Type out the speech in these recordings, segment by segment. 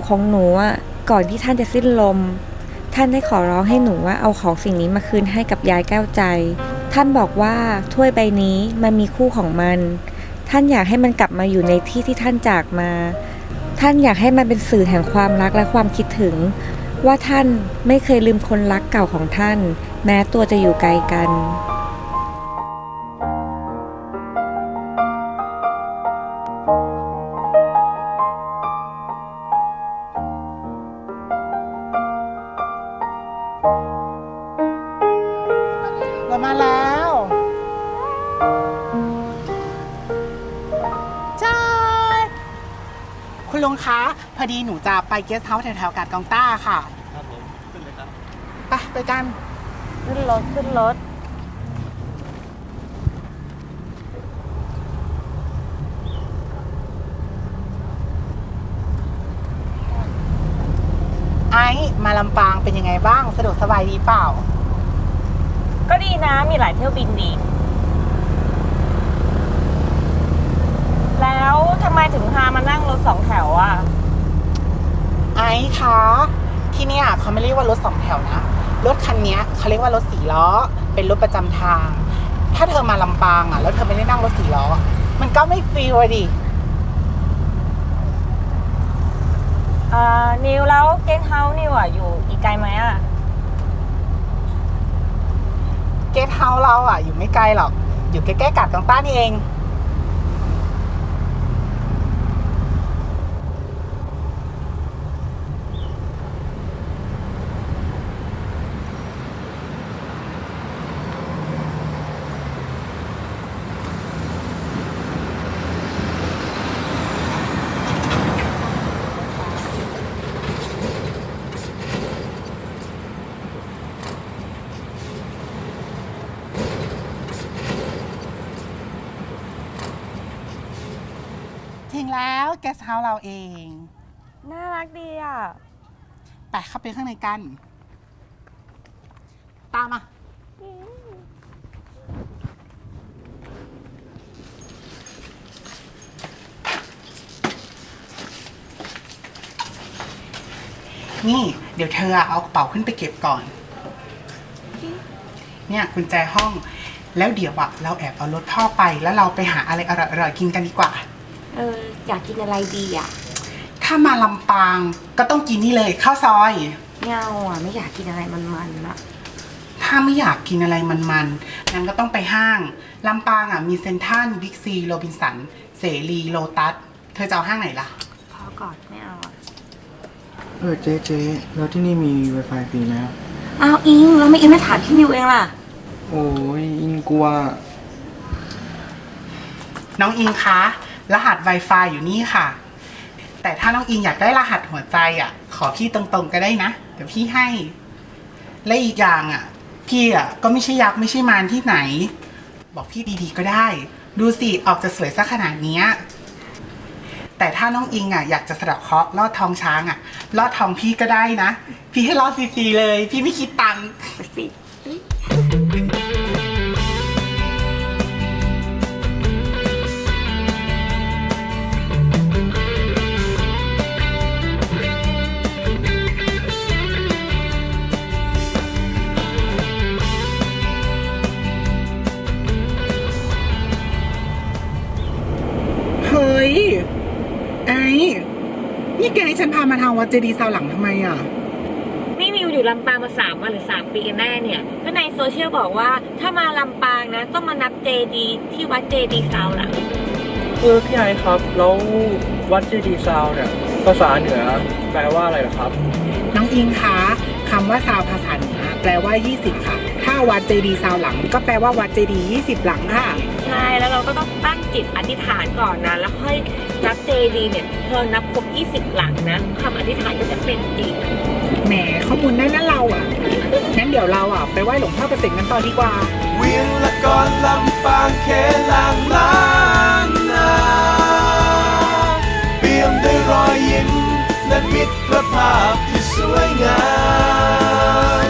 ูของหนูอะก่อนที่ท่านจะสิ้นลม ท่านได้ขอร้องให้หนูว่าเอาของสิ่งนี้มาคืนให้กับยายแก้วใจ ท่านบอกว่าถ้วยใบนี้มันมีคู่ของมัน ท่านอยากให้มันกลับมาอยู่ในที่ที่ท่านจากมา ท่านอยากให้มันเป็นสื่อแห่งความรักและความคิดถึง ว่าท่านไม่เคยลืมคนรักเก่าของท่าน แม้ตัวจะอยู่ไกลกัน อดีหนูจะไปเกสต์เฮาส์แถวๆกาดกองต้าค่ะครับผมขึ้นเลยครับไปไปกันขึ้นรถขึ้นรถไอ้มาลำปางเป็นยังไงบ้างสะดวกสบายดีเปล่า ก็ดีนะมีหลายเที่ยวบินดี แล้วทำไมถึงพามานั่งรถสองแถวอะ ไอ้คะที่เนี่ยเขาไม่เรียกว่ารถสองแถวนะรถคันเนี้ยเขาเรียกว่ารถสี่ล้อ เป็นรถประจำทาง ถ้าเธอมาลำปางอะแล้วเธอไม่ได้นั่งรถสี่ล้ออะมันก็ไม่ฟรีเลยดิอ่านิวแล้วเกนเฮาส์นิวอะอยู่อีกไกลไหมอะเกสต์เฮาส์เราอะ อยู่ไม่ไกลหรอก อยู่ใกล้ๆกาดกองต้านี่เอง ถึงแล้วเกสต์เฮาส์เราเอง น่ารักดีอะ ไปเข้าไปข้างในกัน ตามมา นี่เดี๋ยวเธอเอากระเป๋าขึ้นไปเก็บก่อน เนี่ยกุญแจห้อง แล้วเดี๋ยวอะเราแอบเอารถพ่อไป แล้วเราไปหาอะไรอร่อยๆกินกันดีกว่า เอออยากกินอะไรดีอะถ้ามาลำปางก็ต้องกินนี่เลยข้าวซอย ไม่เอาอะไม่อยากกินอะไรมันๆอะถ้าไม่อยากกินอะไรมันๆนั้นก็ต้องไปห้างลำปางอะมีเซนทรัลบิ๊กซีโรบินสัน เสรีโลตัส เธอจะเอาห้างไหนล่ะ พอก่อนไม่เอาอะเออเจ๊เจ๊แล้วที่นี่มี Wi-Fi ฟรีไหมครับอ้าวอิงแล้วไม่อิงไม่ถามพี่นิวเองล่ะ โอ้ยอินกลัวน้องอิงคะ รหัส Wi-Fi อยู่นี่ค่ะ แต่ถ้าน้องอิงอยากได้รหัสหัวใจอะ ขอพี่ตรงๆก็ได้นะ เดี๋ยวพี่ให้ และอีกอย่างอะ พี่อะก็ไม่ใช่ยักษ์ไม่ใช่มารที่ไหน บอกพี่ดีๆก็ได้ ดูสิออกจะสวยซะขนาดเนี้ยแต่ถ้าน้องอิงอะอยากจะสะเดาะเคราะห์ลอดทองช้างอะลอดทองพี่ก็ได้นะ พี่ให้ลอดฟรีๆเลย พี่ไม่คิดตังค์ามาทางวัดเจดีย์ซาวหลังทำไมอะ นี่นิวอยู่ลำปางมาสามวันหรือสามปีกันแน่เนี่ย ก็ในโซเชียลบอกว่าถ้ามาลำปางนะ ต้องมานับเจดีที่วัดเจดีซาวหลัง เออพี่ไอครับ แล้ววัดเจดีย์ซาวน์เนี่ย ภาษาเหนือแปลว่าอะไรเหรอครับ น้องอิงคะคำว่าซาวภาษาเหนือแปลว่า 20 ค่ะ ถ้าวัดเจดีย์ซาวหลัง ก็แปลว่าวัดเจดีย์20 หลังค่ะ ใช่ แล้วเราก็ต้องตั้งจิตอธิษฐานก่อนนะ แล้วค่อย นับเจดีเนี่ยพอนับครบ 20 หลังนะคำอธิษฐานก็จะเป็นจริงแหมข้อมูลได้นะเราอะ งั้นเดี๋ยวเราอะ ไปไหว้หลวงพ่อเกษมกันต่อดีกว่า เวียงละกอนลำปางเขลางล้านนาเปี่ยมด้วยรอยยิ้มและมิตรภาพที่สวยงาม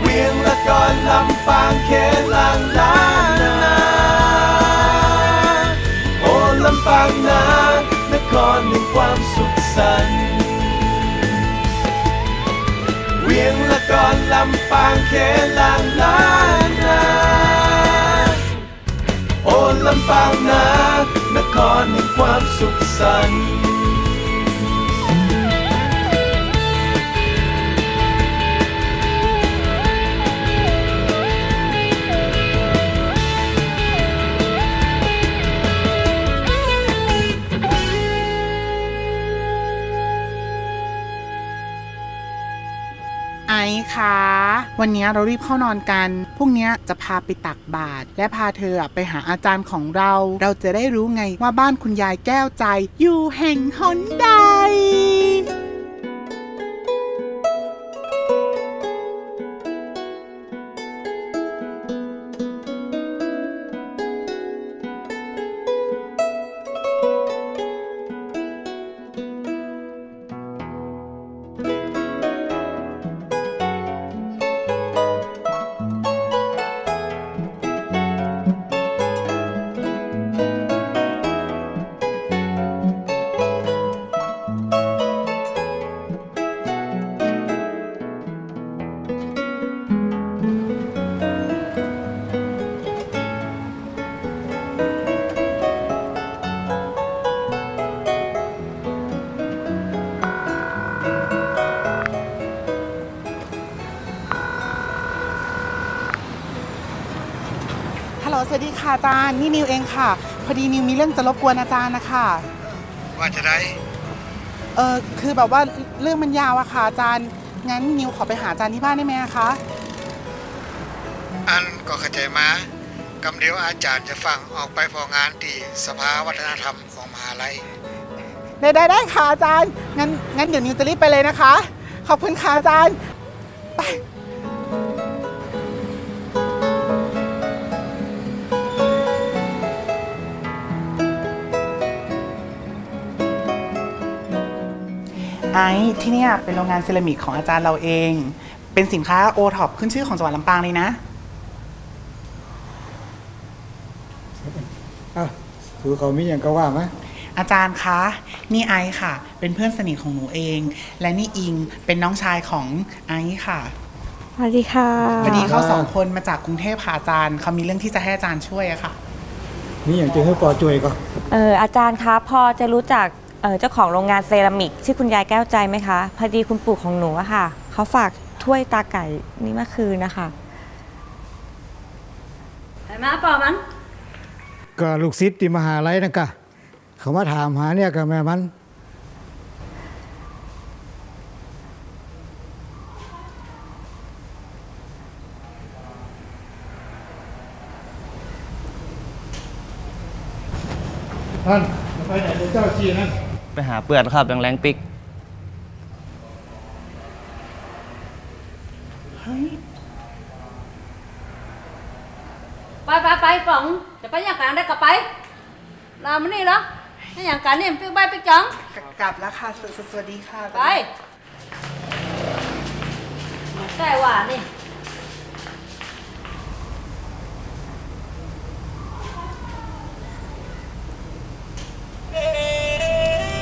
เวียงละกอนลำปางเขลางางน้ำนครแห่งความสุขสันเวียงละกอนลำปางเคลางล้านนาโอ้ลำปางนานครแห่งความสุขสัน วันนี้เรารีบเข้านอนกัน พรุ่งนี้จะพาไปตักบาตรและพาเธอไปหาอาจารย์ของเรา เราจะได้รู้ไงว่าบ้านคุณยายแก้วใจอยู่แห่งหนใด สวัสดีค่ะอาจารย์นี่นิวเองค่ะ พอดีนิวมีเรื่องจะรบกวนอาจารย์นะคะว่าจะได้เออคือแบบว่าเรื่องมันยาวอะค่ะอาจารย์งั้นนิวขอไปหาอาจารย์ที่บ้านได้ไหมอะคะอันก็เข้าใจมากำเดียวอาจารย์จะฟังออกไปพองานที่สภาวัฒนธรรมของมหาลัยได้ได้ได้ค่ะอาจารย์งั้นงั้นเดี๋ยวนิวจะรีบไปเลยนะคะ ขอบคุณค่ะอาจารย์ไป ไอซ์ที่เนี่ยเป็นโรงงานเซรามิกของอาจารย์เราเอง เป็นสินค้าโอท็อปขึ้นชื่อของจังหวัดลำปางเลยนะอะคือเขามีอย่างก็ว่าไหมอาจารย์คะนี่ไอซ์ค่ะ เป็นเพื่อนสนิทของหนูเอง และนี่อิงเป็นน้องชายของไอซ์ค่ะสวัสดีค่ะ พอดีเขาสองคนมาจากกรุงเทพค่ะอาจารย์เขามีเรื่องที่จะให้อาจารย์ช่วยอะค่ะ มีอย่างจะให้ปอจ่วยก็ เอออาจารย์คะพอจะรู้จัก เอ่อเจ้าของโรงงานเซรามิกชื่อคุณยายแก้วใจไหมคะ พอดีคุณปู่ของหนูอะค่ะ เขาฝากถ้วยตาไก่นี้เมื่อคืนนะคะไอ้มาเปล่ามัน ก็ลูกศิษย์ที่มหาลัยนั่นกะ เขามาถามหาเนี่ยกับแม่มันท่านไปไหนเดี๋ยวเจ้าจีนั่น ไปหาเปื่อนครับแรงๆปิก ไปไปไปป๋องจะไปอย่างการได้ก็ไปลามันนี่เหรอให้อย่างการเนี่ยปิ๊กใบปิ๊กจังกลับแล้วค่ะสวสวัสดีค่ะ ไปใกล้ว่านี่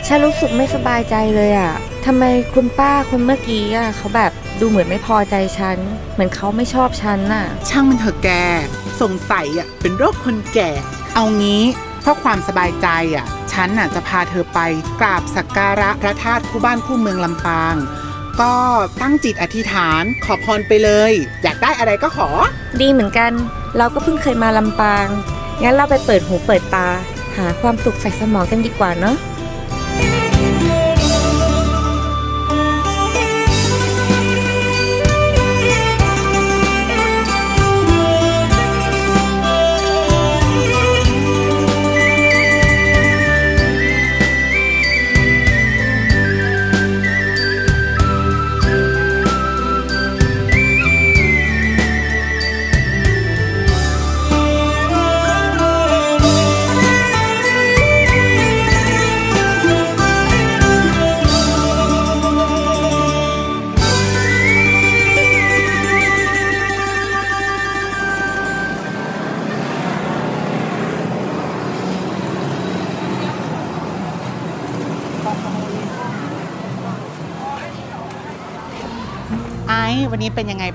ฉันรู้สึกไม่สบายใจเลยอะทำไมคุณป้าคนเมื่อกี้อะเขาแบบดูเหมือนไม่พอใจฉัน เหมือนเขาไม่ชอบฉันน่ะ ช่างมันเถอะแก สงสัยอะเป็นโรคคนแก่ เอางี้เพื่อความสบายใจอะฉันน่ะจะพาเธอไปกราบสักการะพระธาตุคู่บ้านคู่เมืองลำปาง ก็ตั้งจิตอธิษฐานขอพรไปเลย อยากได้อะไรก็ขอ ดีเหมือนกัน เราก็เพิ่งเคยมาลำปาง งั้นเราไปเปิดหูเปิดตา หาความสุขใส่สมองกันดีกว่าเนาะ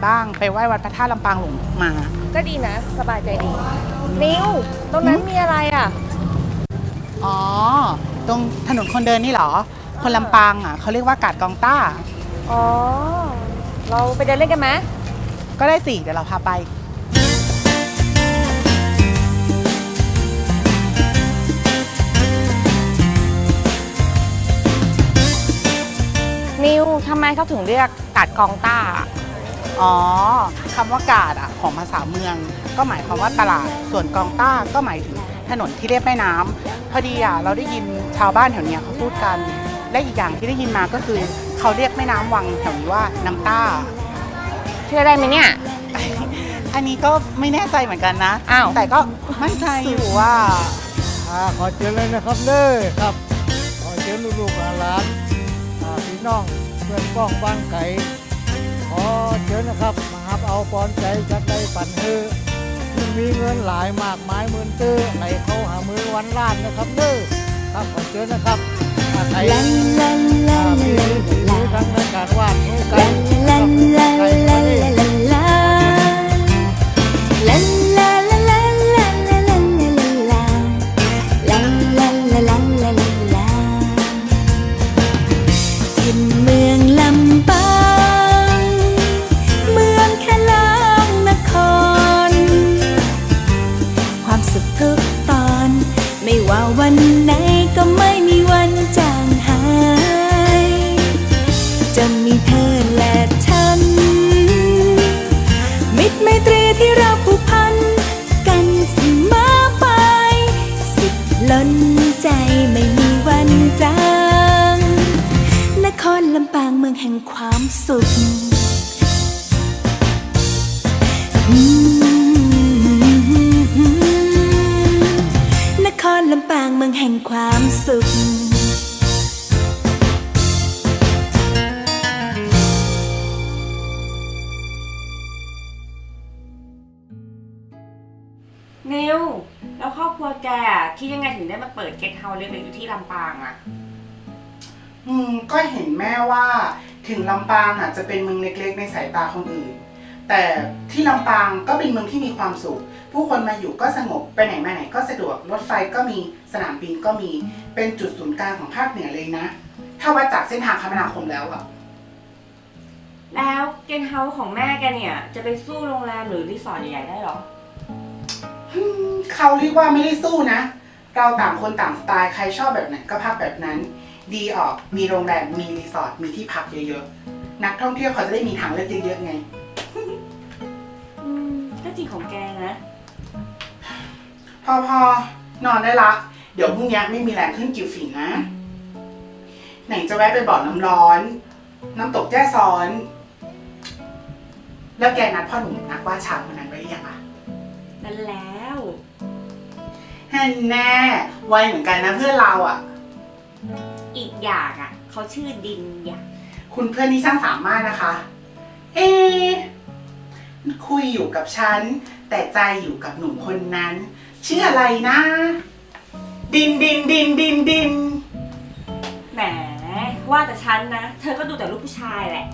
บ้าง ไปไหว้วัดพระธาตุลำปางหลวงมา ก็ดีนะ สบายใจดี นิวตรงนั้นมีอะไรอะ อ๋อ ตรงถนนคนเดินนี่เหรอ คนลำปางอะเขาเรียกว่ากาดกองต้า อ๋อ เราไปเดินเล่นกันไหมก็ได้สิเดี๋ยวเราพาไป นิวทำไมเขาถึงเรียกกาดกองต้าอ๋ อคำว่ากาดอะของภาษาเมือง ก็หมายความว่าตลาด ส่วนกองต้าก็หมายถึงถนนที่เรียบแม่น้ำพอดีอะเราได้ยินชาวบ้านแถวเนี้ยเขาพูดกัน และอีกอย่างที่ได้ยินมาก็คือเขาเรียกแม่น้ำวังแถวนี้ว่าน้ำต้า เชื่อได้ไหมเนี่ย อันนี้ก็ไม่แน่ใจเหมือนกันนะอ้าวแต่ก็มั่นใจอยู่ว่าอ่าขอเชิญเลยนะครับเด้อครับ ขอเชิญลูกๆหลานๆอ่าพี่น้องเพื่อนป้องบ้านไก่ ขอเชิญนะครับมาหับเอาปอนใจจัดได้ปั่นเฮือมันมีเงินหลายมากมายหมื่นตื้อใหลเข้าหามือวันล้านนะครับเด้อครับขอเชิญนะครับมาใครอ่ามีฝีมือทางด้นการวาดมือกันครับไก่มาเลยถิ่น ล้นใจไม่มีวันจางนครลำปางเมืองแห่งความสุขนครลำปางเมืองแห่งความสุข เปิดเกสต์เฮาส์เล็กๆอยู่ที่ลำปางอะอืมก็เห็นแม่ว่าถึงลำปางอะจะเป็นเมืองเล็กๆ ในสายตาคนอื่น แต่ที่ลำปางก็เป็นเมืองที่มีความสุข ผู้คนมาอยู่ก็สงบไปไหนมาไหนก็สะดวกรถไฟก็มีสนามบินก็มีเป็นจุดศูนย์กลางของภาคเหนือเลยนะ ถ้าวัดจากเส้นทางคมนาคมแล้วอะ แล้วเกสต์เฮาส์ของแม่แกเนี่ยจะไปสู้โรงแรมหรือรีสอร์ทใหญ่ๆได้เหรอ อืมเขาเรียกว่าไม่ได้สู้นะ เราต่างคนต่างสไตล์ใครชอบแบบไหนก็พักแบบนั้น ดีออกมีโรงแรมมีรีสอร์ทมีที่พักเยอะๆ นักท่องเที่ยวเขาจะได้มีทางเลือกเยอะๆไง อืมก็จริงของแกนะ พอพอนอนได้ละ เดี๋ยวพรุ่งนี้ไม่มีแรงขึ้นกิวฝีนะ ไหนจะแวะไปบ่อน้ำร้อน น้ำตกแจ้ซ้อน แล้วแกนัดพ่อหนุ่มนักว่าดชาวคนนั้นไว้หรือยังอะนั่นแล้ว ฮันแน่ไวเหมือนกันนะเพื่อนเราอะอีกอย่างอะ เขาชื่อดินอย่างคุณเพื่อนนี่ช่างสามารถนะคะ เอ๊ะคุยอยู่กับฉัน แต่ใจอยู่กับหนุ่มคนนั้น ชื่ออะไรนะ ดินดินดินดินดิน แหมว่าแต่ฉันนะ เธอก็ดูแต่ลูกผู้ชายแหละ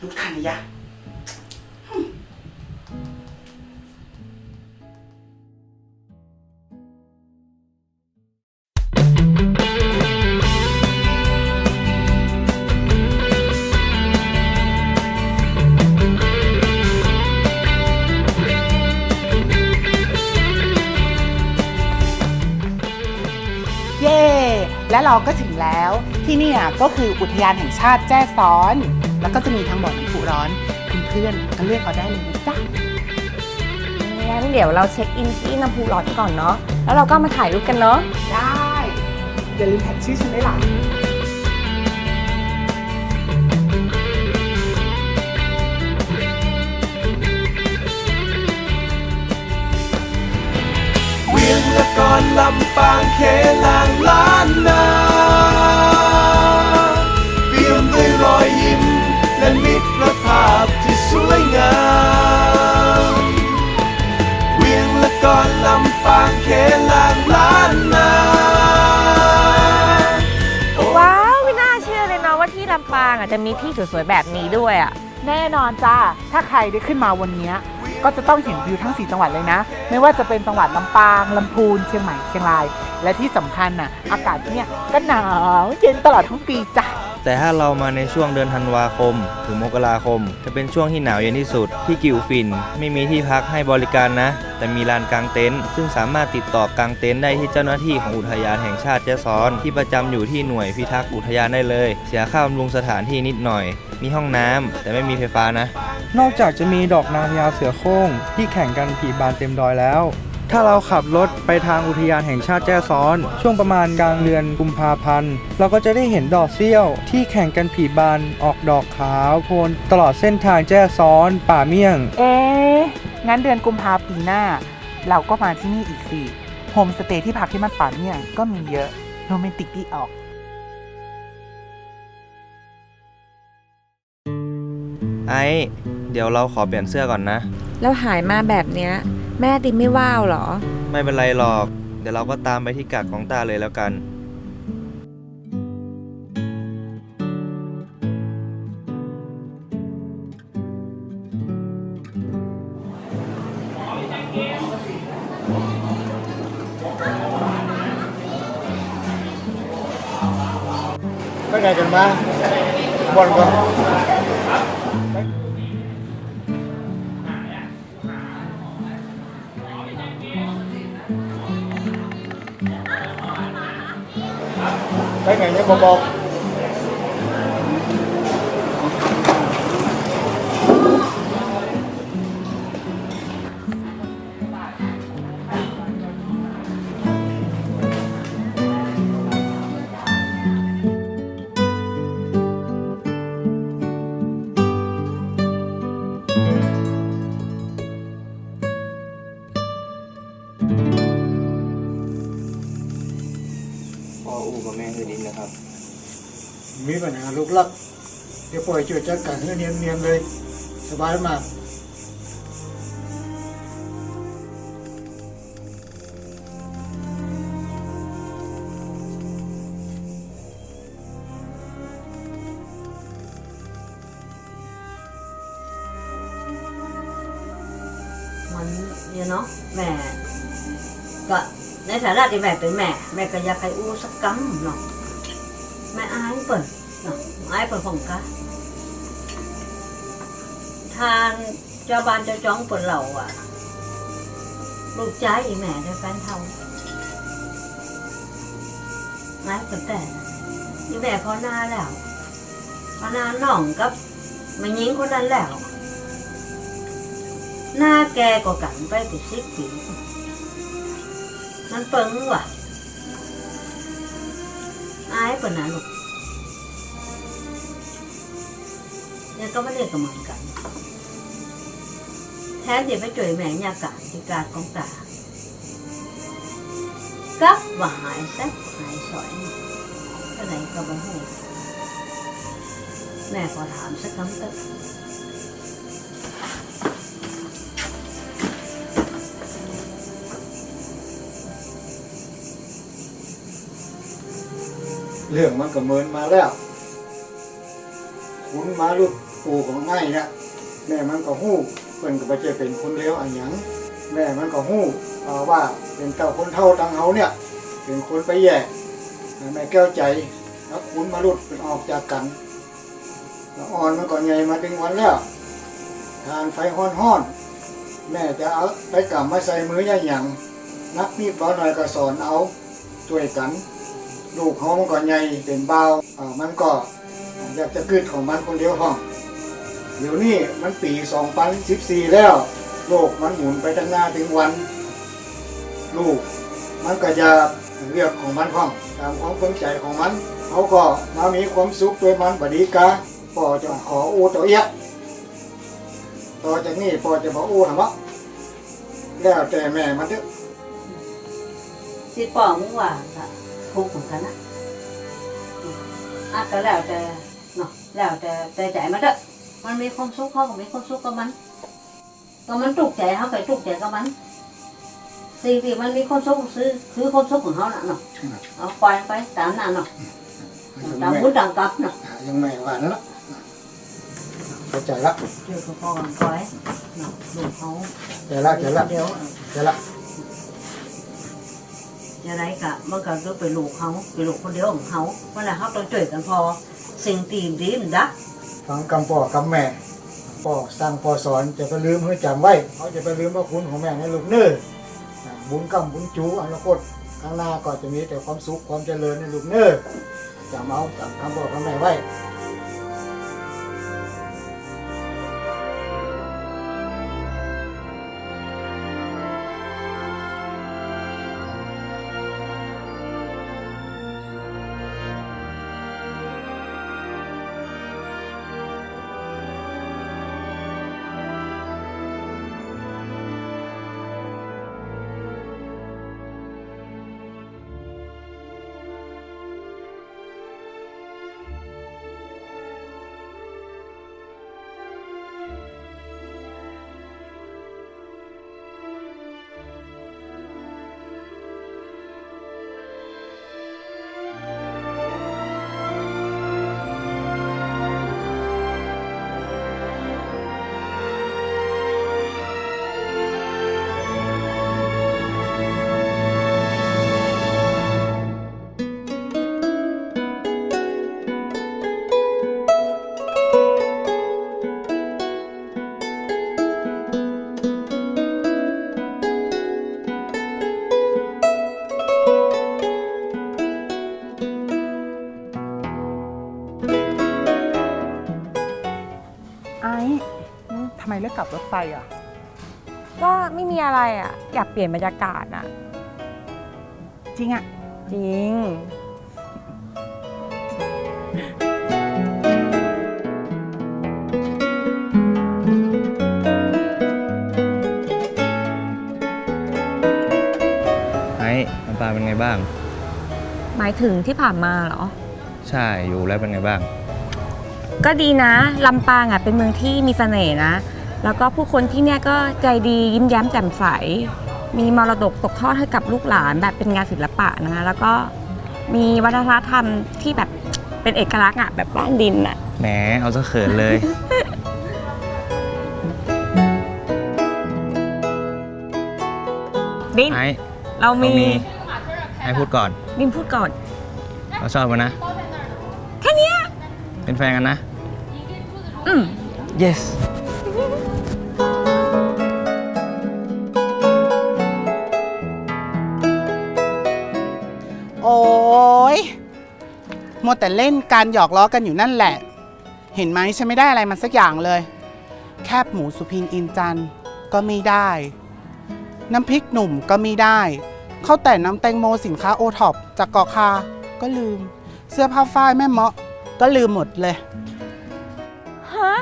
ลูกทันยะ เราก็ถึงแล้ว ที่เนี่ยก็คืออุทยานแห่งชาติแจ้ซ้อน แล้วก็จะมีทั้งบ่อน้ำพุร้อนคุณเพื่อนก็เลือกเอาได้เลยนะจ๊ะงั้นเดี๋ยวเราเช็คอินที่น้ำพุร้อนก่อนเนาะแล้วเราก็มาถ่ายรูปกันเนาะได้อย่าลืมแท็กชื่อฉันได้วยล่ะ อนลำปางเขลางล้านนาเปี่ยมด้วยรอยยิ้มและมิตรภาพที่สวยงามเวียงละกอนลำปางเขลางล้านนาว้าวไม่น่าเชื่อเลยเนาะว่าที่ลำปำปางอะจะมีที่สวยๆแบบนี้ด้วยอะ แน่นอนจ้า ถ้าใครได้ขึ้นมาวันเนี้ย ก็จะต้องเห็นวิวทั้ง 4 จังหวัดเลยนะ ไม่ว่าจะเป็นจังหวัดลำปางลำพูนเชียงใหม่เชียงราย และที่สำคัญน่ะอากาศที่เนี่ยก็หนาวเย็นตลอดทั้งปีจ้ะ แต่ถ้าเรามาในช่วงเดือนธันวาคม ถึงมกราคม จะเป็นช่วงที่หนาวเย็นที่สุด ที่กิวฟิน ไม่มีที่พักให้บริการนะ แต่มีลานกางเต็นท์ซึ่งสามารถติดต่อกางเต็นท์ได้ที่เจ้าหน้าที่ของอุทยานแห่งชาติแจ้ซ้อน ที่ประจำอยู่ที่หน่วยพิทักษ์อุทยานได้เลย เสียค่าบำรุงสถานที่นิดหน่อย มีห้องน้ำแต่ไม่มีไฟฟ้านะ นอกจากจะมีดอกนางพญาเสือโคร่งที่แข่งกันผีบานเต็มดอยแล้ว ถ้าเราขับรถไปทางอุทยานแห่งชาติแจ้ซ้อน ช่วงประมาณกลางเดือนกุมภาพันธ์ เราก็จะได้เห็นดอกเซี่ยว ที่แข่งกันผีบานออกดอกขาวโพลนตลอดเส้นทางแจ้ซ้อน ป่าเมี่ยง เอ๊ะงั้นเดือนกุมภาปีหน้า เราก็มาที่นี่อีกสิโฮมสเตย์ที่พักที่มันป่าเนี่ยก็มีเยอะโรแมนติกดีออก ไอ้ เดี๋ยวเราขอเปลี่ยนเสื้อก่อนนะ แล้วหายมาแบบเนี้ย แม่ติมไม่ว่าวเหรอ ไม่เป็นไรหรอก เดี๋ยวเราก็ตามไปที่กักของตาเลยแล้วกัน ไปไหนกันมาบอลกันไปไหน เนี่ยบอ ดี๋ยวปล่อยช่วยจัดการให้เนียนๆเลยสบายมากมันเนี่ ทางเจ้าบ้านเจ้าจ้องปิดเหล่าอะ ลูกใจอีแม่ได้แฟนเท่าอายเปิดแต่นี่แม่พอหน้าแล้วพอหน้าน่องกับมันยิงคนนั้นแล้ว หน้าแกก็กันไปเป็นสิบปีมันเปิงว่ะอายปะนะลูกเนี่ยก็ไม่ได้กับมันกัน แทนที่ไปจ่วยแม่ยากาศที่การของตากับว่าหายแซ่บหายสอยก็ไหนก็บ่หูแม่ขอถามสักคำเถอะเรื่องมันก็เมินมาแล้วคุณมาลุดปู่ของง่ายเนี่ยแม่มันก็หู้ พิ่นก็บ่ใช่เป็นคนเลวอันหยังแม่มันก็หู้ว่าเป็นเจ้าคนเท่าตังเฮาเนี่ย เป็นคนไปแย่แม่แก้วใจแล้วคุณมาลุดเป็นออกจากกันแล้วอ่อนมันก็ใหญ่มาถึงวันแล้วทานไฟห้อนๆแม่จะเอาไปกำมาใส่มือย่าหยังนักมีดเบาหน่อยก็สอนเอาช่วยกัน ลูกเขามันก็ใหญ่เป็นเบาอ่ามันก็อยากจะกึดของมันคนเดียวห้อง เดี๋ยวนี้มันปี 2014 แล้ว โลกมันหมุนไปทางหน้าถึงวัน ลูก มันก็จะเลือกของมันห้องตามความสนใจของมันเขาก็มามีความสุขด้วยมันบดีกาพ่อจะขออูตัวเอี้ยะต่อจากนี้พ่อจะบออูทำวะแล้วแต่แม่มันเถอะที่ปอมึงว่าก็ทุกข์เหมือนกันนะอะก็แล้วแต่เนาะแล้วแต่แต่ใจมันเด้อ มันมีความสุขเขาก็มีความสุขกับมันก็มันตุกใจเขาไปตุกใจกับมัน สิ่งที่มันมีความสุขคือคือความสุขของเขาน่ะเนาะเอาปล่อยไปตามนั้นเนาะต่างคนต่างกลับเนาะยังไม่ว่านั่นละเข้าใจละเดี๋ยวเขาก่อนคอยเนาะลูกเขาใจละใจละเดี๋ยวใจละจะไรกะมันก็คือเป็นลูกเขาเป็นลูกคนเดียวของเขาเพราะนั้นเขาต้องช่วยกันพอสิ่งตีมดีมันดัก ฟังคำพ่อคำแม่พ่อสร้างพ่อสอนจะไปลืมให้จำไว้เขาจะไปลืมพระคุณของแม่ในลูกเน้อบุญกรรมบุญจูอนาคตข้างหน้าก็จะมีแต่ความสุขความเจริญในลูกเน้อจำเอาจำคำพ่อคำแม่ไว้ กกลับรถไฟอะ ก็ไม่มีอะไรอะ อยากเปลี่ยนบรรยากาศอะ จริงอะ จริง ไอ้ลำปางเป็นไงบ้าง หมายถึงที่ผ่านมาเหรอ ใช่อยู่แล้วเป็นไงบ้าง ก็ดีนะลำปางอะเป็นเมืองที่มีเสน่ห์นะ แล้วก็ผู้คนที่เนี่ยก็ใจดียิ้มแย้มแจ่มใส มีมรดกตกทอดให้กับลูกหลานแบบเป็นงานศิลปะนะแล้วก็มีวัฒนธรรมที่แบบเป็นเอกลักษณ์อะแบบบ้านดินอะ แหมเอาซะเขินเลย ดิน ไอ้เราเรามีมีไอ้พูดก่อน ดินพูดก่อน เราชอบกันนะ แค่เนี้ยเป็นแฟนกันนะ อืม yes มัวแต่เล่นการหยอกล้อกันอยู่นั่นแหละ เห็นไหมฉันไม่ได้อะไรมาสักอย่างเลย แคบหมูสุพินอินจันทร์ก็ไม่ได้ น้ำพริกหนุ่มก็ไม่ได้ข้าวแต่น้ำแตงโมสินค้าโอท็อปจากเกาะคา ก็ลืม เสื้อผ้าฝ้ายแม่เมาะ ก็ลืมหมดเลย ฮะ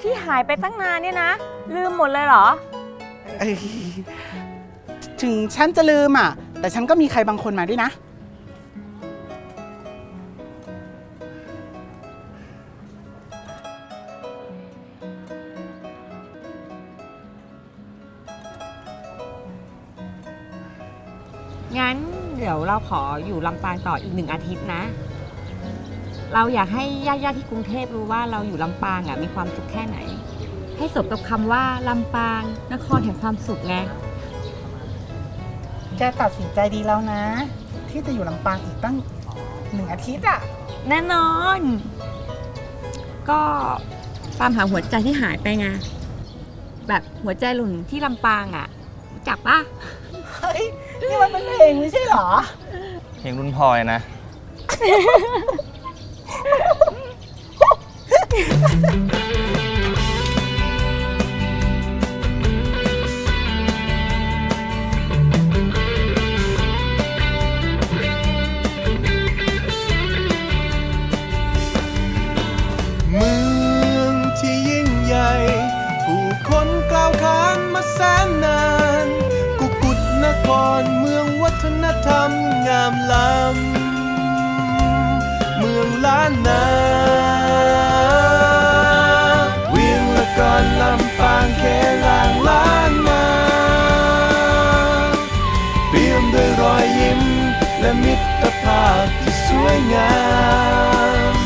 ที่หายไปตั้งนานเนี่ยนะ ลืมหมดเลยเหรอเอ้ยถึงฉันจะลืมอะ แต่ฉันก็มีใครบางคนมาด้วยนะ ขออยู่ลำปางต่ออีกหนึ่งอาทิตย์นะ เราอยากให้ญาติๆที่กรุงเทพรู้ว่าเราอยู่ลำปางอะมีความสุขแค่ไหน ให้สมกับคำว่าลำปางนครแห่งความสุขไงแกตัดสินใจดีแล้วนะ ที่จะอยู่ลำปางอีกตั้งหนึ่งอาทิตย์อะแน่นอน ก็ตามหาหัวใจที่หายไปไงแบบหัวใจหล่นที่ลำปางอะรู้จักปะเฮ้ยนี่มันเป็นเพลงไม่ใช่เหรอ เพลงรุ่นพลอยนะเานนาเวียงละกอนลำปางเคลางล้านนาเปี่ยมด้วยรอยยิ้ม และมิตรภาพที่สวยงาม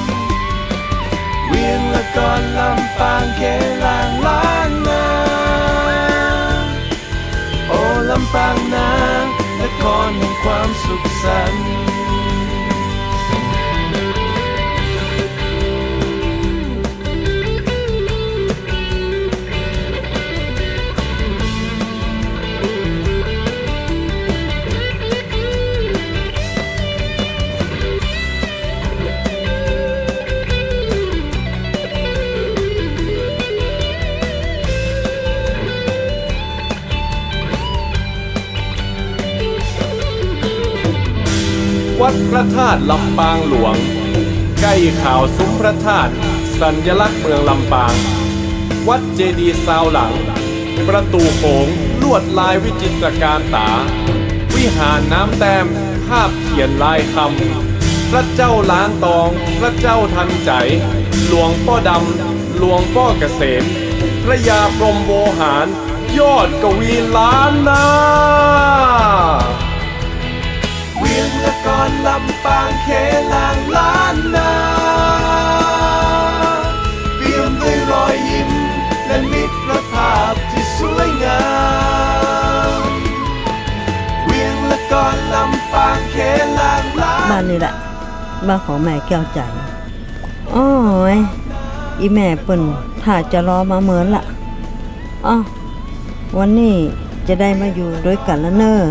วิลกรลำปางเคลางล้านนาโอ้ลำปางนานครแห่งความสุขสันต์ วัดพระธาตุลำปางหลวง ใกล้ข่าวซุ้มพระธาตุสัญลักษณ์เมืองลำปาง วัดเจดีย์ซาวหลัง ประตูโขงลวดลายวิจิตรการตา วิหารน้ำแต้มภาพเขียนลายคำพระเจ้าล้านตอง พระเจ้าทันใจ หลวงพ่อดำหลวงพ่อเกษมพระยาพรมโวหาร ยอดกวีล้านนาะ กอนลำปางเคลางล้านนาเปี่ยมด้วยรอยยิ้มและมิตรภาพที่สวยงามเวียงละกอนลำปางเคลางล้านบ้านนี่แหละบ้านของแม่แก้วใจโอ้ยอีแม่เปิ่นถ้าจะรอมาเหมือนละอ๋อวันนี้จะได้มาอยู่ด้วยกันแล้วเนอะ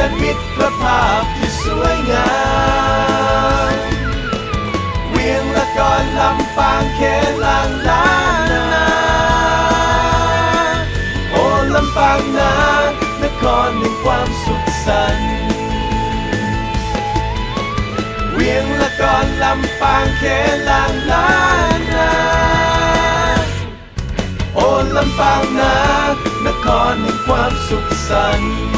และมิตรภาพที่สวยงาม เวียงละกอนลำปางเคลางลานนาโอ้ลำปางนานครแห่งความสุขสันต์เวียงละกอนลำปางเคลางลานนาโอ้ลำปางนานครแห่งความสุขสันต์